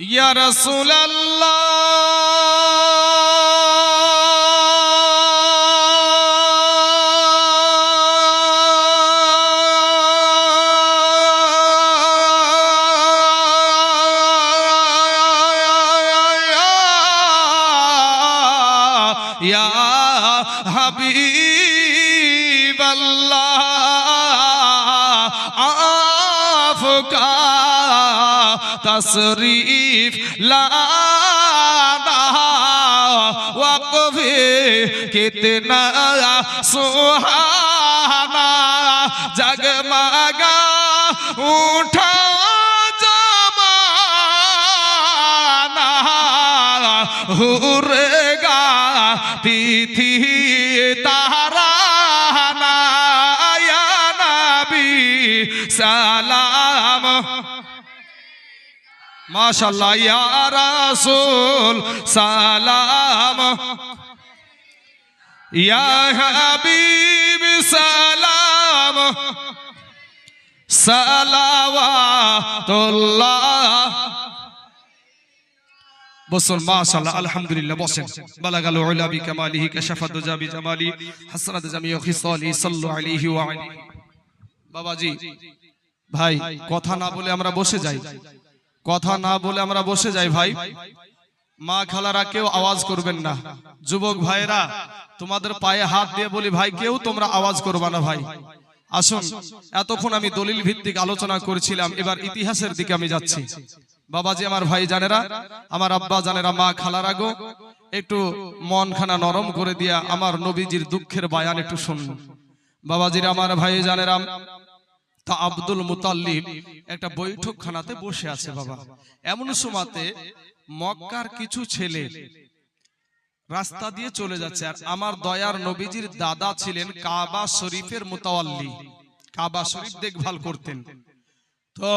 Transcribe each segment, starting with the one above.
ইয়া রাসূলাল্লাহ। তশরিফ লানা ওয়াকফে কিতনা সুহানা জগমাগা উঠা হুরেগা তিথি তারা নায়া নাবি সা মাশাল্লাহ ইয়া রাসূল, সালাম। ইয়া হাবিব, সালাম। সালাওয়াতুল্লাহ। বসুন, মাশাআল্লাহ, আলহামদুলিল্লাহ, বসেন। বালাগাল উলা বিকামালিহি কাশাফাত জাবি জামালি, হাসনাত জামিউ খিসালি, সাল্লু আলাইহি ওয়া আলিহি বাবাজি, ভাই, কথা না বলে আমরা বসে যাই। কথা না বলে আমরা বসে যাই ভাই। মা খালারা কেউ আওয়াজ করবেন না। যুবক ভাইরা তোমাদের পায়ে হাত দিয়ে বলি ভাই, কেউ তোমরা আওয়াজ করবা না ভাই। আসুন, এতক্ষণ আমি দলিল ভিত্তিক আলোচনা করেছিলাম, এবার ইতিহাসের দিকে আমি যাচ্ছি। বাবাজি আমার ভাই জানেরা, আমার আব্বা জানেরা, মা খালারা গো, একটু মন খানা নরম করে দিয়া আমার নবীজির দুঃখের বায়ান একটু শুনুন। বাবাজির আমার ভাই জানেরা তা আব্দুল মুতাল্লিব একটা বৈঠক খানাতে বসে আছে বাবা। এমন সময়তে মক্কার কিছু ছেলে রাস্তা দিয়ে চলে যাচ্ছে। আর আমার দয়ার নবীজির দাদা ছিলেন কাবা শরীফের মুতাওয়াল্লি। কাবা শরীফ দেখভাল করতেন। তো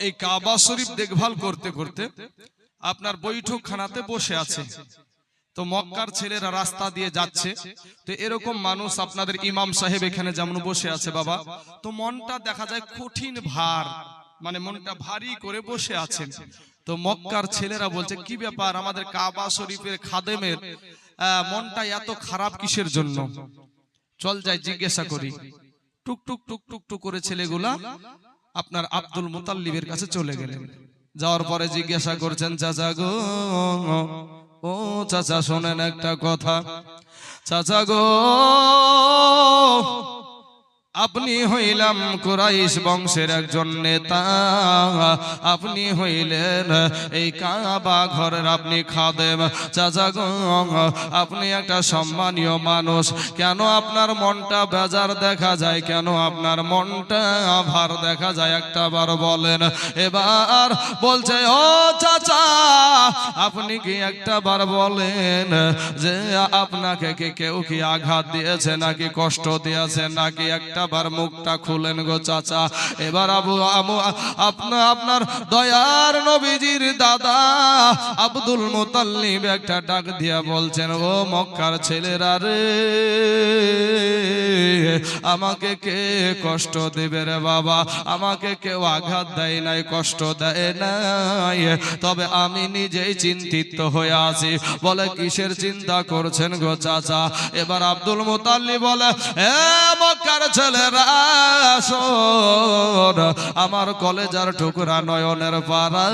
এই কাবা শরীফ দেখভাল করতে করতে আপনার বৈঠক খানাতে বসে আছে। তো মক্কার ছেলেরা রাস্তা দিয়ে যাচ্ছে। তো এরকম মানুষ আপনাদের ইমাম সাহেব এখানে যেমন বসে আছে বাবা, তো মনটা দেখা যায় কঠিন ভার মানে মনটা ভারী করে বসে আছেন। তো মক্কার ছেলেরা বলছে, কি ব্যাপার আমাদের কাবা শরীফের খাদেমের মনটা এত খারাপ কিসের জন্য? চল যাই, জিজ্ঞাসা করি। টুক টুক টুক টুক টুক করে ছেলেগুলা আপনার আব্দুল মুতাল্লিবের কাছে চলে গেলেন। যাওয়ার পরে জিজ্ঞাসা করছেন যা চাচা গো ও চাচা শোনেন একটা কথা। চাচা গো আপনি হইলাম কুরাইশ বংশের একজন নেতা। আপনি হইলেন এই কাবা ঘরের আপনি খাদেম। চাচা আপনি একটা সম্মানীয় মানুষ। কেন আপনার মনটা বেজার দেখা যায়? কেন আপনার মনটা ভার দেখা যায়? একটা বার বলেন। এবার বলছে, ও চাচা, আপনি কি একটা বার বলেন যে আপনাকে কি কেউ কি আঘাত দিয়েছে, নাকি কষ্ট দিয়েছে, নাকি একটা বার মুখটা খুলেন গো চাচা। এবার আবু আমু, আপনা, আপনার দয়ার নবীজির দাদা আব্দুল মুতাল্লিব একটা ডাক দিয়া বলছেন, ও মক্কার ছেলেরা রে, আমাকে কে কষ্ট দেবে রে বাবা? আমাকে কেউ আঘাত দেয় নাই, কষ্ট দেয় নাই। তবে আমি নিজেই চিন্তিত হয়ে আছি। বলে, কিসের চিন্তা করছেন গো চাচা? এবার আব্দুল মুতাল্লি বলে, এ মক্কার ছেলেরা শোন আমার কলেজার টুকরা নয়নের পাড়া,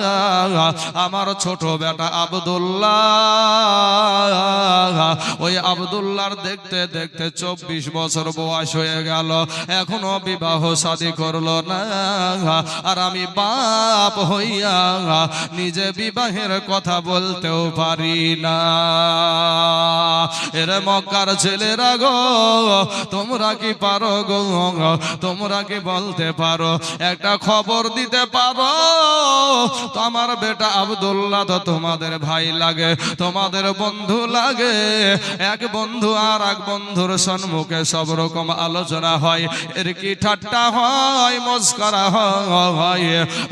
আমার ছোট বেটা আবদুল্লাহ। ওই আবদুল্লাহর দেখতে দেখতে চব্বিশ বছর বয়স হয়ে গেল, এখনও বিবাহ শাদী করল না। আর আমি বাপ হইয়া নিজে বিবাহের কথা বলতেও পারি না। এর মক্কার ছেলেরা গো, তোমরা কি পারো গো? তোমরা কি বলতে পারো? একটা খবর দিতে পারো? তো আমার বেটা আবদুল্লাহ তো তোমাদের ভাই লাগে, তোমাদের বন্ধু লাগে। এক বন্ধু আর এক বন্ধুর সম্মুখে সব রকম আলোচনা হয়। এর কি ঠাট্টা হয়, মস্করা হয়?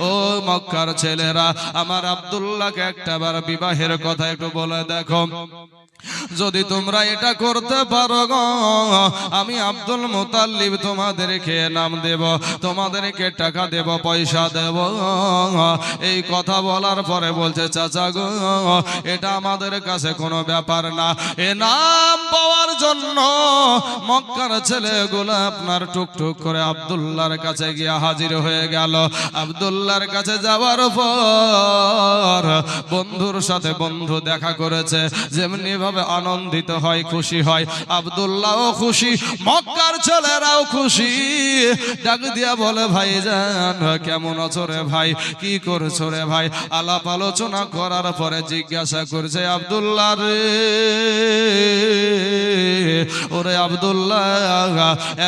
ও মক্কার ছেলেরা, আমার আবদুল্লাহকে একটা বার বিবাহের কথা একটু বলে দেখো। যদি তোমরা এটা করতে পারো আমি আব্দুল মুতাল্লিব তোমাদেরকে নাম দেব, তোমাদেরকে টাকা দেব, পয়সা দেব। এই কথা বলার পরে বলছে, চাচা গো, এটা আমাদের কাছে কোনো ব্যাপার না। এ নাম পাওয়ার জন্য মক্কার ছেলেগুলো আপনার টুকটুক করে আব্দুল্লাহর কাছে গিয়ে হাজির হয়ে গেল। আব্দুল্লাহর কাছে যাওয়ার পর বন্ধুর সাথে বন্ধু দেখা করেছে যেমনি ভাবে আনন্দিত হয়, খুশি হয়। আব্দুল্লাহও খুশি, মক্কার ছেলেরাও খুশি। ডাক দিয়া বলে ভাই জান কেমন আছো রে ভাই? কি করছ রে ভাই? আলাপ আলোচনা করার পরে জিজ্ঞাসা করছে, আব্দুল্লাহ রে। ওরে আব্দুল্লাহ,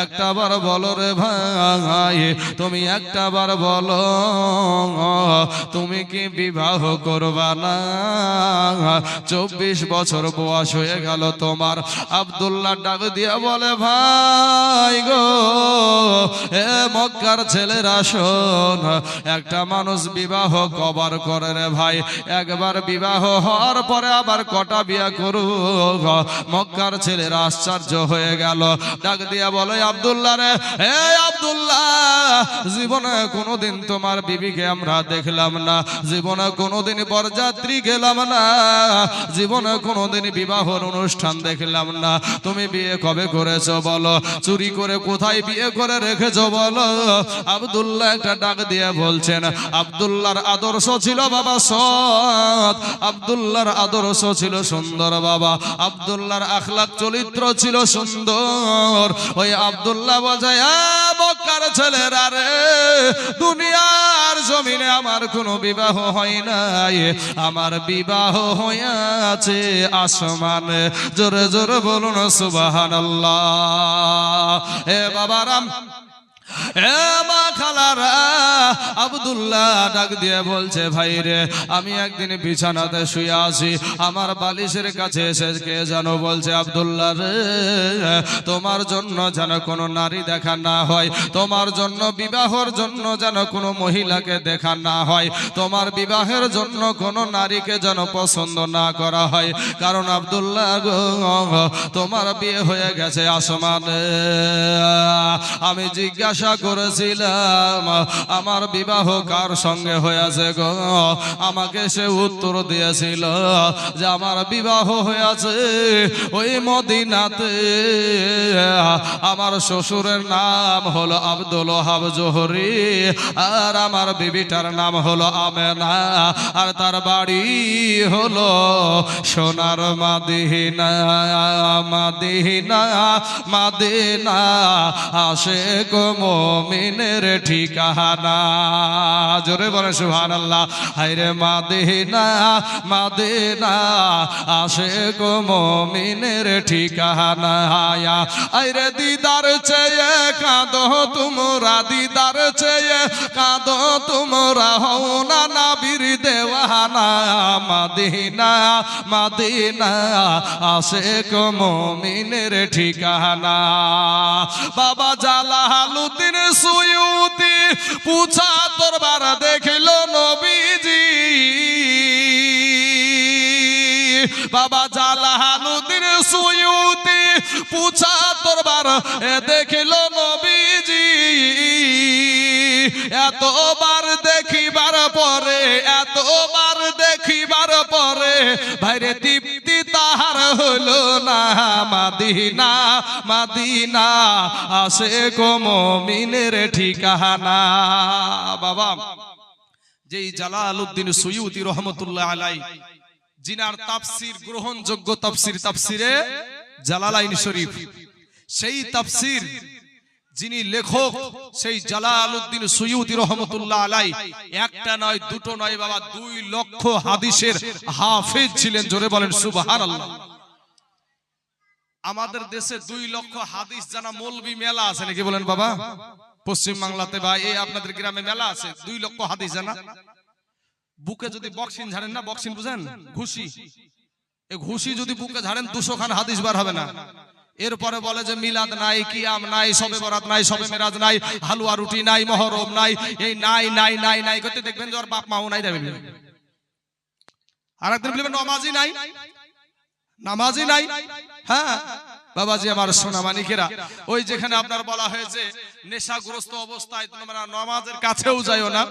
একটা বার বলো রে ভাই, তুমি একটা বার বলো, তুমি কি বিবাহ করবা না? চব্বিশ বছর বয়স হয়ে গেল তোমার। আব্দুল্লাহ ডাক দিয়া বলে, ভাই গো এ মক্কার ছেলেরা শোন একটা মানুষ বিবাহ কবার করে রে ভাই। একবার বিবাহ হওয়ার পরে আবার কটা বিয়া করু মক্কার ছেলেরা আশ্চর্য হয়ে গেল। ডাক দিয়া বলে, আব্দুল্লাহ রে হে আব্দুল্লাহ, জীবনে কোনোদিন তোমার বিবিকে আমরা দেখলাম না। জীবনে কোনোদিন বরযাত্রী গেলাম না। জীবনে কোনোদিন বিবাহর অনুষ্ঠান দেখলাম না। তুমি বিয়ে কবে করেছ বলো। চুরি করে কোথায় বিয়ে করে রেখেছো বলো? আবদুল্লাহ একটা ডাক দিয়ে বলছেন, আব্দুল্লাহর আদর্শ ছিল বাবা সৎ। আবদুল্লার আদর্শ ছিল সুন্দর বাবা। আব্দুল্লাহর আখলাক চরিত্র ছিল সুন্দর। ওই আবদুল্লাহ বলছে "আ, মক্কার ছেলেরা রে দুনিয়ার জমিনে আমার কোনো বিবাহ হয় নাই। আমার বিবাহ হইয়াছে আসমানে। জোরে জোরে বলুন সুবাহান আল্লাহ বাবারাম এ মা খালারা আব্দুল্লাহ ডাক দিয়ে বলছে, ভাই রে, আমি একদিন বিছানাতে শুয়ে আছি। আমার বালিশের কাছে কে যেন বলছে রে, তোমার জন্য যেন কোনো নারী দেখা না হয়, তোমার জন্য বিবাহর জন্য যেন কোনো মহিলাকে দেখা না হয়, তোমার বিবাহের জন্য কোনো নারীকে যেন পছন্দ না করা হয়। কারণ আব্দুল্লাহ তোমার বিয়ে হয়ে গেছে আসমানে। আমি জিজ্ঞাসা করেছিলাম, আমার বিবাহ কার সঙ্গে হয়েছে গো? আমাকে সে উত্তর দিয়েছিল যে আমার বিবাহ হয়েছে ওই মদিনাতে। আমার শ্বশুরের নাম হলো আব্দুল হাব জোহরি, আর আমার বিবিটার নাম হলো আমেনা, আর তার বাড়ি হলো সোনার মাদিনা মাদিনা মাদিনা আসে মমিনের ঠিকানা। জোরে বলে সুহান আল্লাহ হাইরে মাদিনা মাদিনা আসে মমিনের ঠিকানা। আইরে দিদার চেয়ে কাঁদো তোমরা, দিদার চেয়ে কাঁদো তোমরা, হও না নাবির দেওয়ানা। মাদিনা মাদিনা আসে মমিনের ঠিকানা। বাবা জালালুদ্দিন সুয়ুতি পুছা তোরবার দেখিল নবীজি। বাবা জালালুদ্দিন সুয়ুতি পুছা তোরবার দেখিল নবীজি। এতবার দেখিবার পরে, এতবার দেখিবার পরে, ভাইরে হলো না মাদিনা মাদিনা, আসে কমিনের ঠিকানা। বাবা, যেই জালালউদ্দিন সুয়ুতি রহমতুল্লাহ আলাই, জিনার তাফসির, গ্রহণযোগ্য তাফসির, তাফসিরে জালালাইন শরীফ। সেই তাফসির যিনি লেখক, সেই জালালউদ্দিন সুয়ুতি রহমতুল্লাহ আলাই, একটা নয়, দুটো নয় বাবা, দুই লক্ষ হাদিসের হাফেজ ছিলেন, জোরে বলেন সুবহানাল্লাহ। আমাদের দেশে দুই লক্ষ হাদিস জানা মৌলবি মেলা আছে নাকি বলেন বাবা পশ্চিম বাংলাতে বা এই আপনাদের গ্রামে মেলা আছে দুই লক্ষ হাদিস জানা বুকে যদি বক্সিন ঝাড়েন না বক্সিন বুঝেন ঘুষি এই ঘুষি যদি বুকে ঝাড়েন দুশো খান হাদিস বার হবে না এরপরে বলে যে মিলাদ নাই কিয়াম নাই সবে বরাত নাই সবে মেরাজ নাই হালুয়া রুটি নাই মহরম নাই এই নাই নাই নাই নাই করতে দেখবেন যে ওর বাপ মাও নাই দেবেন আর একদিন বলবেন নমাজি নাই নামাজই নাই? হ্যাঁ? বাবাজি, আমার সোনা মানিকেরা ওই যেখানে আপনার বলা হয়েছে, নেশাগ্রস্ত অবস্থায় তোমরা নামাজের কাছেও যাইও না।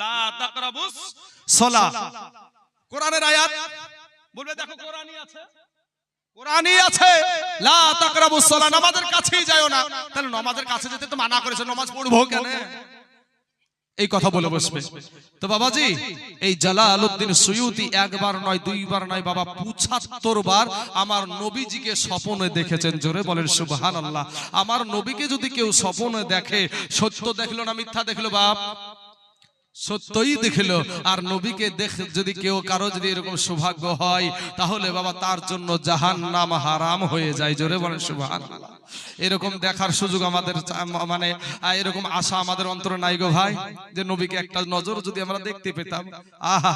লা তাকরাবুস সলা। কোরআনের আয়াত? বলবে, দেখো, কোরআনই আছে। কোরআনই আছে। লা তাকরাবুস সলা, নামাজের কাছেই যাইও না। তাহলে নামাজের কাছে যেতে তো মানা করেছে, নামাজ পড়ব কেন? এই কথা বলে বসবে। তো বাবাজি, এই জালালউদ্দিন সুয়ুতি একবার নয়, দুইবার নয়, বাবা, পঁচাত্তর বার আমার নবীজিকে স্বপনে দেখেছেন। জোরে বলেন সুবহান আল্লাহ আমার নবীকে যদি কেউ স্বপনে দেখে, সত্য দেখল না মিথ্যা দেখল, বাপ? সত্যই দেখল। আর নবীকে দেখ, যদি কেউ কারও যদি এরকম সৌভাগ্য হয়, তাহলে বাবা, তার জন্য জাহান নাম হারাম হয়ে যায়। জোরে বলেন সুবহান আল্লাহ। এরকম দেখার সুযোগ আমাদের মানে এরকম আশা আমাদের অন্তরে নাই গো ভাই যে নবীকে একটা নজর যদি আমরা দেখতে পেতাম। আহা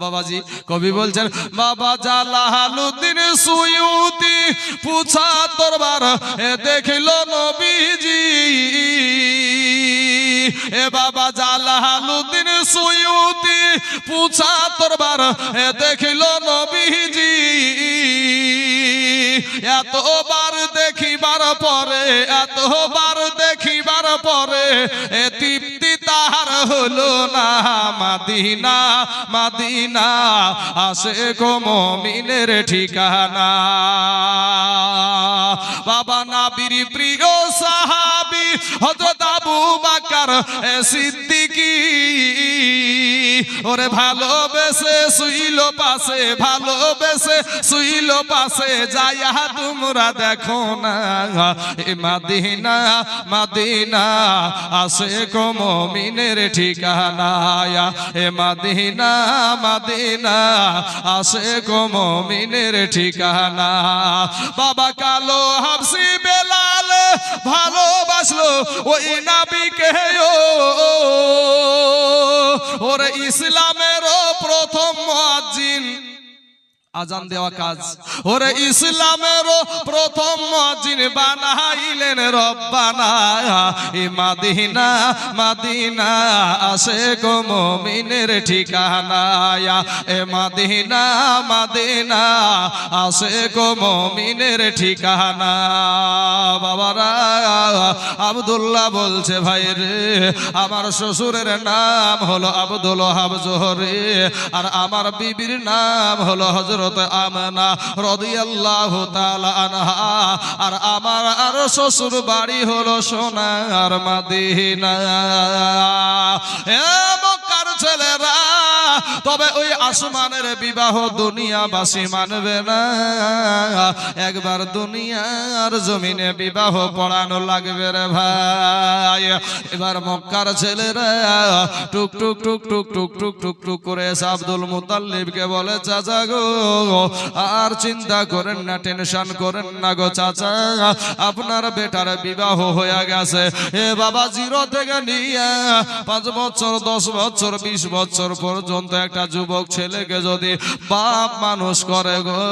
বাবাজি কবি বলছেন বাবা জালালুদ্দিন সুয়ুতি পুছা তোরবার এ দেখিল নবীজি। এ বাবা জালালুদ্দিন সুয়ুতি পুছা তোরবার এ দেখিল নবীজি। এতবার পরে, এতবার দেখিবার পরে এ তৃপ্তি তাহার হলো না। মাদিনা মাদিনা, আসে মমিনের ঠিকানা। বাবা নাবির প্রিয় সাহাবি হযরত আবু বাকার সিদ্দিকী, ওরে ভালোবেসে শুইল পাশে ভালোবেসে শুইল পাশে যাইয়া তোমরা দেখো না। এ মাদিনা মাদিনা, আসে গো মমিনের ঠিকানা এ মাদিনা মাদিনা, আসে গো মমিনের ঠিকানা বাবা কালো হাফসি ভালোবাসলো ওই নাবিকে ওরে ইসলামেরও প্রথম মুয়াজ্জিন। আজান দেওয়া কাজ। ওরে ইসলামেরও প্রথম মজিন বানাইলেন রব্বানা। এ মাদিনা মাদিনা আসে গো মমিনের ঠিকানা এ মাদিনা মাদিনা আসে গো মমিনের ঠিকানা। বাবারা আব্দুল্লাহ বলছে ভাই রে আমার শ্বশুরের নাম হলো আব্দুল হাব জোহরে। আর আমার বিবির নাম হলো হজরত আমনা রাদিয়াল্লাহু তাআলা আনহা আর আমার আর শ্বশুর বাড়ি হলো সোনার মাদিনা। মক্কার ছেলেরা, তবে ওই আসমানের বিবাহ দুনিয়াবাসী মানবে না। একবার দুনিয়ার জমিনে বিবাহ পড়ানো লাগবে রে ভাই। এবার মক্কার ছেলেরা টুক টুক টুক টুক টুক টুক টুক টুক করে আব্দুল মুতাল্লিবকে বলে, চাচা গো আর চিন্তা করেন না, টেনশন করেন না গো চাচা। আপনার বেটার বিবাহ হয়ে গেছে। এ বাবা জিরো থেকে নিয়ে পাঁচ বছর, দশ বছর, বিশ বছর পর্যন্ত একটা যুবক ছেলেকে যদি বাপ মানুষ করে গো,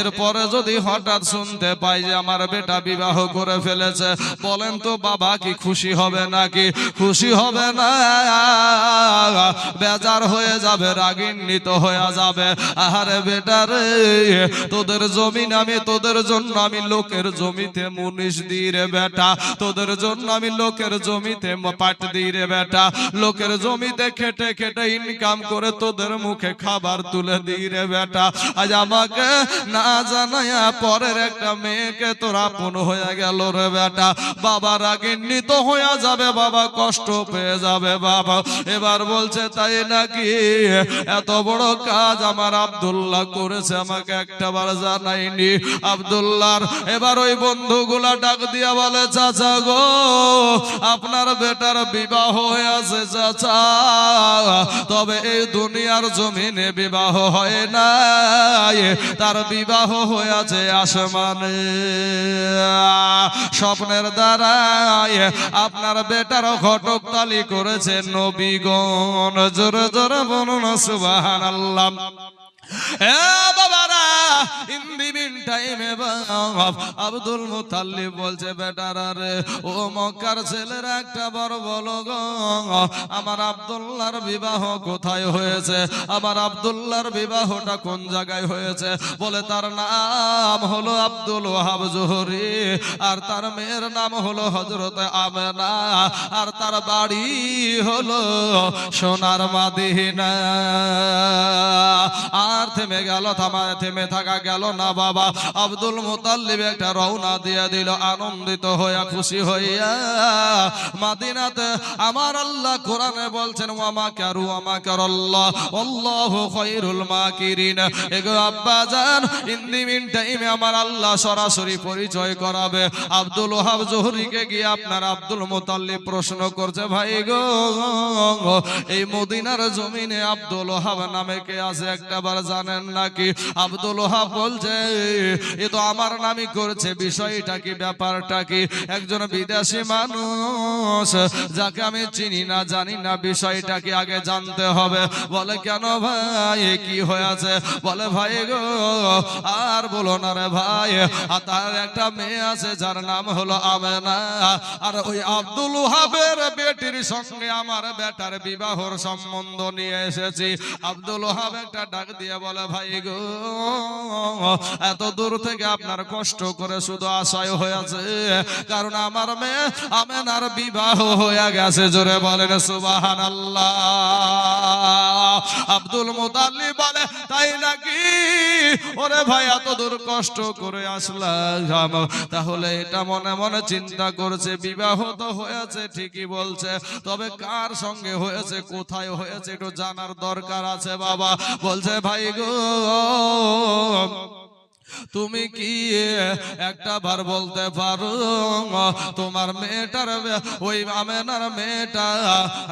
এরপরে যদি হঠাৎ শুনতে পাই যে আমার বেটা বিবাহ করে ফেলেছে, বলেন তো বাবা কি খুশি হবে নাকি? খুশি হবে না। বেজার হয়ে যাবে, রাগিন্বিত হয়ে যাবে। আহারে বেটা তোদের জমিন আমি, তোদের জন্য আমি লোকের জমিতে মুনিশ দিই রে বেটা। তোদের জন্য আমি লোকের জমিতে পাট দিই রে বেটা। লোকের জমিতে খেটে খেটে ইনকাম করে তোদের মুখে খাবার তুলে দিই রে বেটা। আজ আমাকে না জানাইয়া পরের একটা মেয়েকে তোর আপন হয়ে গেল রে বেটা। বাবা রাগিন্বিত হয়ে যাবে, বাবা কষ্ট পেয়ে যাবে, বাবা। এবার বলছে, তাই নাকি? এত বড় কাজ আমার আব্দুল্লাহ করেছে, আমাকে একটা বার জানাইনি আব্দুল্লাহর, এবার ওই বন্ধুগুলা ডাক দিয়া বলে, চাচা গো, আপনার বেটার বিবাহ হয়ে আছে, চাচা। তবে এই দুনিয়ার জমিনে বিবাহ হয় না তার বিবাহ হয়ে আছে আসমানে। স্বপ্নের দ্বারায় আপনার বেটার ঘটক তালি করেছে নবীগণ। জোরে জোরে বলুন সুবাহান আল্লাহ আমার আব্দুল্লাহর বিবাহটা কোন জায়গায় হয়েছে? বলে, তার নাম হলো আব্দুল ওয়াহাব জোহরি, আর তার মেয়ের নাম হলো হজরত আমেনা, আর তার বাড়ি হলো সোনার মাদিনা। আর থেমে গেল থামা থেমে থাকা গেল না বাবা। আব্দুল মুতাল্লিব একটা রওনা দিয়ে দিল, আনন্দিত হইয়া, খুশি হইয়া। মাদিনাতে আমার আল্লাহ কোরআনে বলছেন, ওয়ামা কারু, ওয়ামা কারাল্লাহ এগো আব্বা টাইমে আমার আল্লাহ সরাসরি পরিচয় করাবে। আব্দুল ওহাব জোহরিকে গিয়ে আপনার আব্দুল মুতাল্লিব প্রশ্ন করছে, ভাই গো, এই মদিনার জমিনে আব্দুল ওহাব নামে কে আছে? একটা বার জানেন নাকি? আব্দুল ওহাব বলছে, এ তো আমার নামই করছে, বিষয়টা কি, ব্যাপারটা কি? একজন বিদেশি মানুষ, যাকে আমি চিনি না, জানি না, বিষয়টা কি আগে জানতে হবে। বলে, কেন ভাই, কি হয়েছে? বলে, ভাই গো, আর বলো না রে ভাই, আর তার একটা মেয়ে আছে, যার নাম হলো আমেনা, আর ওই আব্দুল হাবের বেটির সঙ্গে আমার বেটার বিবাহর সম্বন্ধ নিয়ে এসেছি। আব্দুল ওহাব একটা ডাক দিয়ে বলে, ভাই গো, এত দূর থেকে আপনার কষ্ট করে শুধু আশায় হয়েছে। কারণ আমার মেয়ে আমেনার বিবাহ হয়ে গেছে, জোরে বলেন সুবাহান আব্দুল বলে, তাই নাকি? ওরে ভাই, এত দূর কষ্ট করে আসলাম। তাহলে এটা মনে মনে চিন্তা করছে, বিবাহ তো হয়েছে, ঠিকই বলছে। তবে কার সঙ্গে হয়েছে, কোথায় হয়েছে, একটু জানার দরকার আছে, বাবা। বলছে, ভাই গো। তুমি কি একটা বার বলতে পারো? তোমার মেয়েটার ওই আমেনার মেয়েটা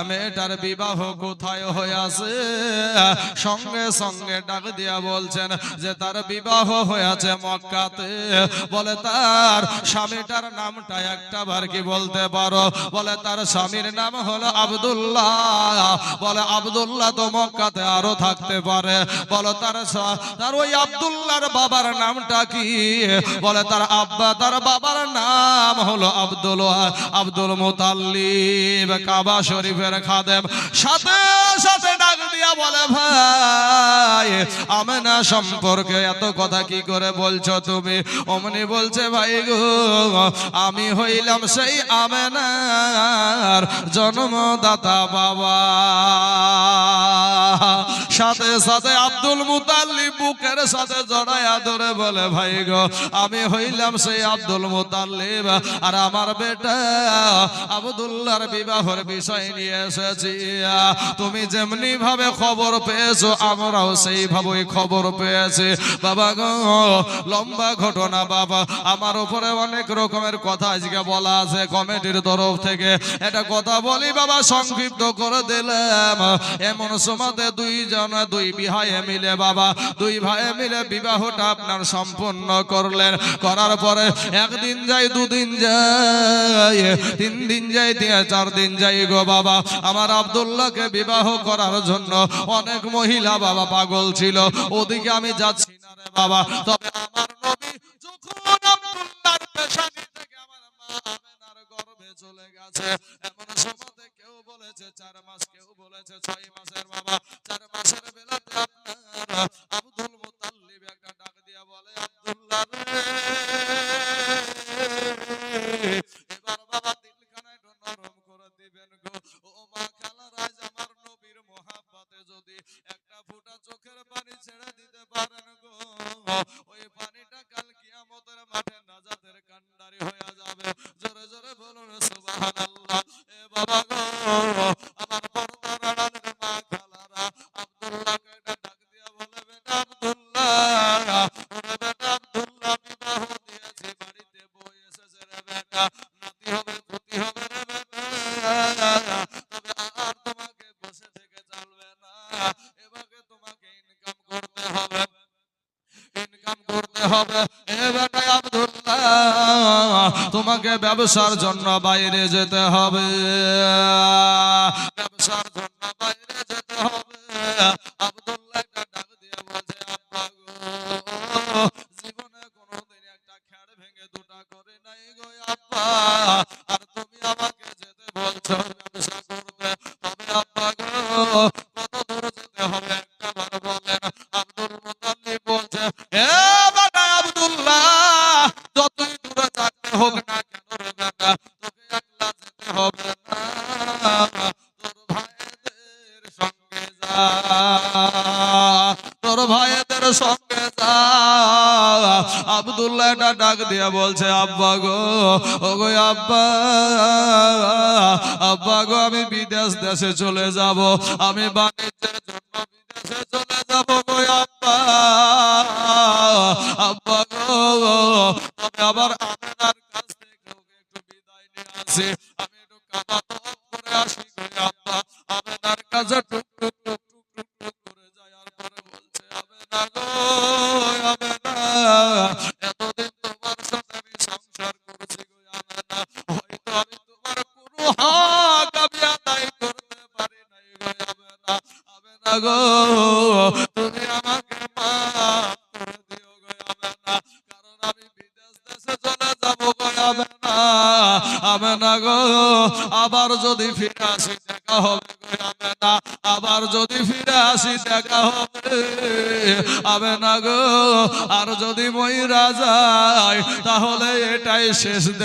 মেয়েটার বিবাহ কোথায় হয়েছে? সঙ্গে সঙ্গে ডাক দিয়া বলছেন যে তার বিবাহ হয়েছে মক্কাতে। বলে তার স্বামীটার নামটা একটা বার কি বলতে পারো? বলে তার স্বামীর নাম হলো আব্দুল্লাহ। বলে আব্দুল্লাহ তো মক্কাতে আরও থাকতে পারে। বলো তার তার ওই আব্দুল্লাহর বাবার নামটা কি? বলে তার আব্বা, তার বাবার নাম হলো আব্দুল আব্দুল মুতাল্লিব, কাবা শরীফের খাদেম। সাথে সাথে ডাক দিয়া বলে, ভাই, আমেনা সম্পর্কে এত কথা কি করে বলছো তুমি? অমনি বলছে, ভাই গো, আমি হইলাম সেই আমেনার জন্মদাতা বাবা। সাথে সাথে আব্দুল মুতাল্লি বুকের সাথে জড়াইয়া ধরে বলে, ভাই গো, আমি হইলাম সেই আব্দুল মুতাল্লিব আর আমার বেটা আব্দুল্লাহর বিবাহের বিষয় নিয়ে এসেছি। তুমি যেমনি ভাবে খবর পেয়েছ, আমরাও সেইভাবেই খবর পেয়েছি। বাবা গো, লম্বা ঘটনা বাবা। আমার উপরে অনেক রকমের কথা আজকে বলা আছে কমিটির তরফ থেকে। এটা কথা বলি বাবা, সংক্ষিপ্ত করে দিলাম। এমন সময়তে দুইজন, দুই বিহায়ে মিলে বাবা, দুই ভাই মিলে বিবাহটা আপনার সম্পূর্ণ করলেন। করার পরে একদিন যাই, দুদিন যাই, তিন দিন যাই দিয়ে চার দিন যাই গো বাবা। আমার আব্দুল্লাহকে বিবাহ করার জন্য অনেক মহিলা বাবা পাগল ছিল। ওদিকে আমি যাচ্ছি না রে বাবা। তবে আমার চলে গেছে, এমন সময়তে কেউ বলেছে, চার মাস, কেউ বলেছে ছয় মাসের বাবা। চার মাসের বেলাতে ব্যবসার জন্য বাইরে যেতে হবে। কাছে চলে যাব। আমি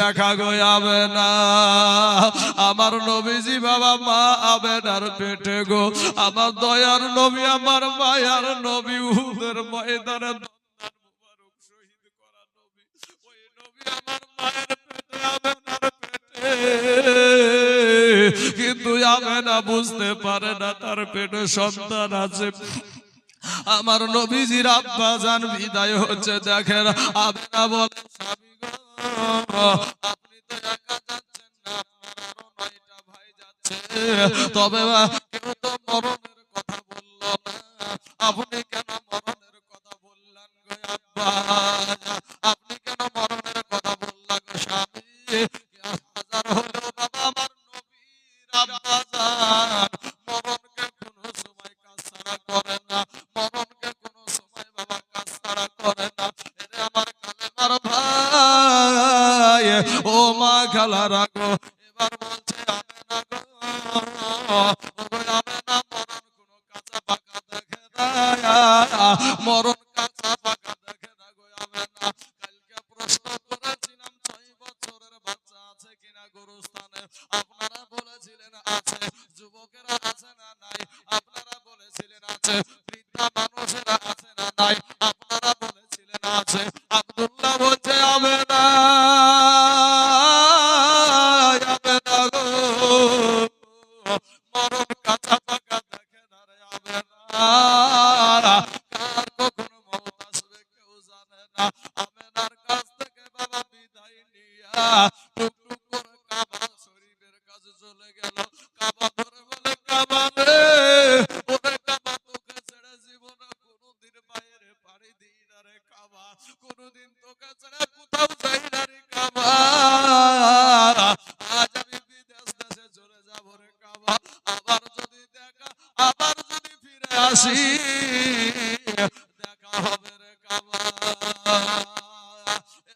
দেখা গো গয়াবে না। আমার নবীজি বাবা মা আবেনার পেটে গো। আমার দয়ার নবী, আমার মায়ার নবী উদের ময়দানে কিন্তু যাবে না বুঝতে পারে না তার পেটে সন্তান আছে। আমার নবীজির আব্বা জান বিদায় হচ্ছে, দেখেন আপনা বলেন, স্বামী আপনি তো একা যাচ্ছেন না ভাই যাচ্ছে। তবে কেউ তো মরণের কথা বলল আপনি কেন মরণের কথা বললেন গো আব্বা? আপনি কেন মরণের কথা বললেন স্বামী?